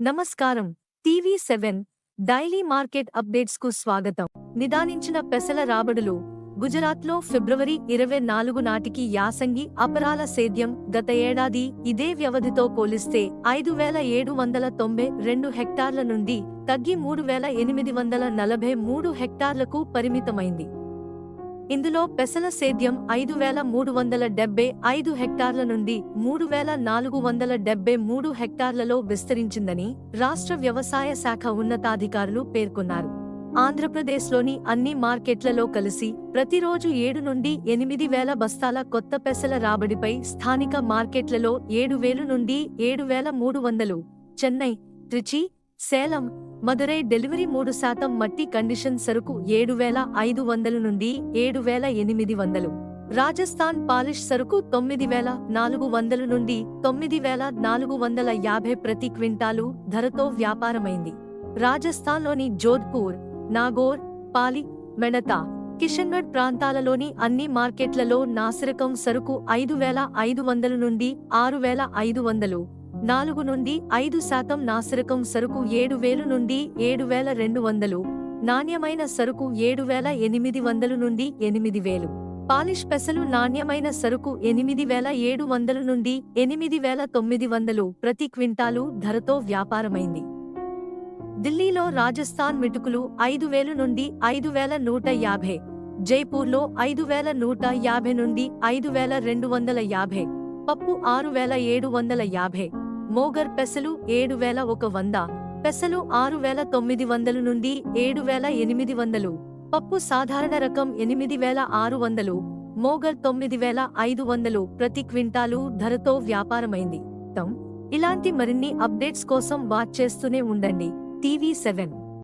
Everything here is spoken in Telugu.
నమస్కారం. టీవీ సెవెన్ డైలీ మార్కెట్ అప్డేట్స్కు స్వాగతం. నిదానించిన పెసల రాబడులు. గుజరాత్లో ఫిబ్రవరి ఇరవై నాలుగు నాటికి యాసంగి అపరాల సేద్యం గత ఏడాది ఇదే వ్యవధితో పోలిస్తే ఐదు వేల ఏడు వందల తొంభై రెండు హెక్టార్ల నుండి తగ్గి మూడు వేల ఎనిమిది వందల నలభై మూడు హెక్టార్లకు పరిమితమైంది. ఇందులో పెసల సేద్యం ఐదు వేల మూడు వందల డెబ్బై ఐదు హెక్టార్ల నుండి మూడు వేల నాలుగు వందల డెబ్బై మూడు హెక్టార్లలో విస్తరించిందని రాష్ట్ర వ్యవసాయ శాఖ ఉన్నతాధికారులు పేర్కొన్నారు. ఆంధ్రప్రదేశ్లోని అన్ని మార్కెట్లలో కలిసి ప్రతిరోజు ఏడు నుండి ఎనిమిది వేల బస్తాల కొత్త పెసల రాబడిపై స్థానిక మార్కెట్లలో ఏడు వేలు నుండి ఏడు వేల మూడు వందలు చెన్నై త్రిచి సేలం మదురై డెలివరీ మూడు శాతం మట్టి కండిషన్ సరుకు ఏడు వేల ఐదు వందలు నుండి ఏడు వేల ఎనిమిది వందలు. రాజస్థాన్ పాలిష్ సరుకు తొమ్మిది వేల నాలుగు వందలు నుండి తొమ్మిది వేల నాలుగు వందల యాభై ప్రతి క్వింటాలు ధరతో వ్యాపారమైంది. రాజస్థాన్లోని జోధ్పూర్ నాగోర్ పాలి మెడతా కిషన్గఢ్ ప్రాంతాలలోని అన్ని మార్కెట్లలో నాసిరకం సరుకు ఐదు వేల ఐదు వందల నుండి ఆరు వేల ఐదు వందలు. నాలుగు నుండి ఐదు శాతం నాసిరకం సరుకు ఏడు వేలు నుండి ఏడు వేల రెండు వందలు. నాణ్యమైన సరుకు ఏడు వేల ఎనిమిది వందలు నుండి ఎనిమిది వేలు. పాలిష్ పెసలు నాణ్యమైన సరుకు ఎనిమిది వేల ఏడు వందలు నుండి ఎనిమిది వేల తొమ్మిది వందలు ప్రతి క్వింటాలు ధరతో వ్యాపారమైంది. ఢిల్లీలో రాజస్థాన్ మిటుకులు ఐదు వేలు నుండి ఐదు వేల నూట యాభై. జైపూర్లో ఐదు వేల నూట యాభై నుండి ఐదు వేల రెండు వందల యాభై. పప్పు ఆరు వేల ఏడు వందల యాభై. మోగర్ పెసలు ఏడు వేల ఒక వంద పెసలు ఆరు వేల తొమ్మిది వందలు నుండి ఏడు వేల ఎనిమిది వందలు పప్పు సాధారణ రకం ఎనిమిది వేల ఆరు వందలు మోగర్ తొమ్మిది వేల ఐదు వందలు ప్రతి క్వింటాలు ధరతో వ్యాపారమైంది. తమ్ ఇలాంటి మరిన్ని అప్డేట్స్ కోసం వాచ్ చేస్తూనే ఉండండి. TV seven.